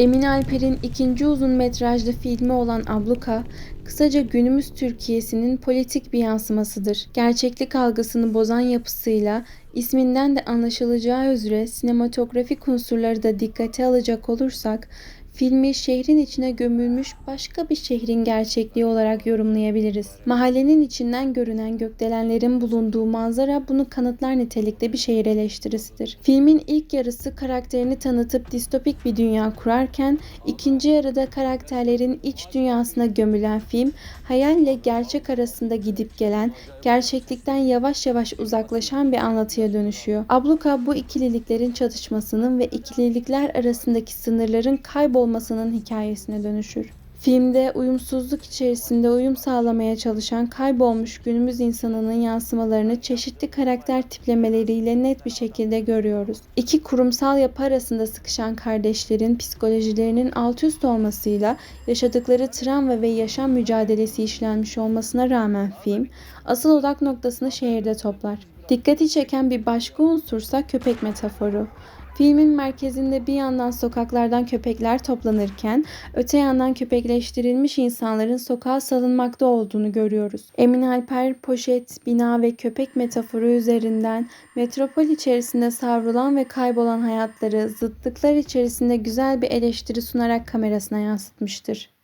Emin Alper'in ikinci uzun metrajlı filmi olan Abluka, kısaca günümüz Türkiye'sinin politik bir yansımasıdır. Gerçeklik algısını bozan yapısıyla, isminden de anlaşılacağı üzere sinematografik unsurları da dikkate alacak olursak, filmi şehrin içine gömülmüş başka bir şehrin gerçekliği olarak yorumlayabiliriz. Mahallenin içinden görünen gökdelenlerin bulunduğu manzara bunu kanıtlar nitelikte bir şehir eleştirisidir. Filmin ilk yarısı karakterini tanıtıp distopik bir dünya kurarken, ikinci yarıda karakterlerin iç dünyasına gömülen film, hayalle gerçek arasında gidip gelen, gerçeklikten yavaş yavaş uzaklaşan bir anlatıya dönüşüyor. Abluka bu ikililiklerin çatışmasının ve ikililikler arasındaki sınırların kaybolmasının hikayesine dönüşür. Filmde uyumsuzluk içerisinde uyum sağlamaya çalışan kaybolmuş günümüz insanının yansımalarını çeşitli karakter tiplemeleriyle net bir şekilde görüyoruz. İki kurumsal yapı arasında sıkışan kardeşlerin psikolojilerinin alt üst olmasıyla yaşadıkları travma ve yaşam mücadelesi işlenmiş olmasına rağmen film asıl odak noktasını şehirde toplar. Dikkati çeken bir başka unsursa köpek metaforu. Filmin merkezinde bir yandan sokaklardan köpekler toplanırken öte yandan köpekleştirilmiş insanların sokağa salınmakta olduğunu görüyoruz. Emin Alper poşet, bina ve köpek metaforu üzerinden metropol içerisinde savrulan ve kaybolan hayatları zıtlıklar içerisinde güzel bir eleştiri sunarak kamerasına yansıtmıştır.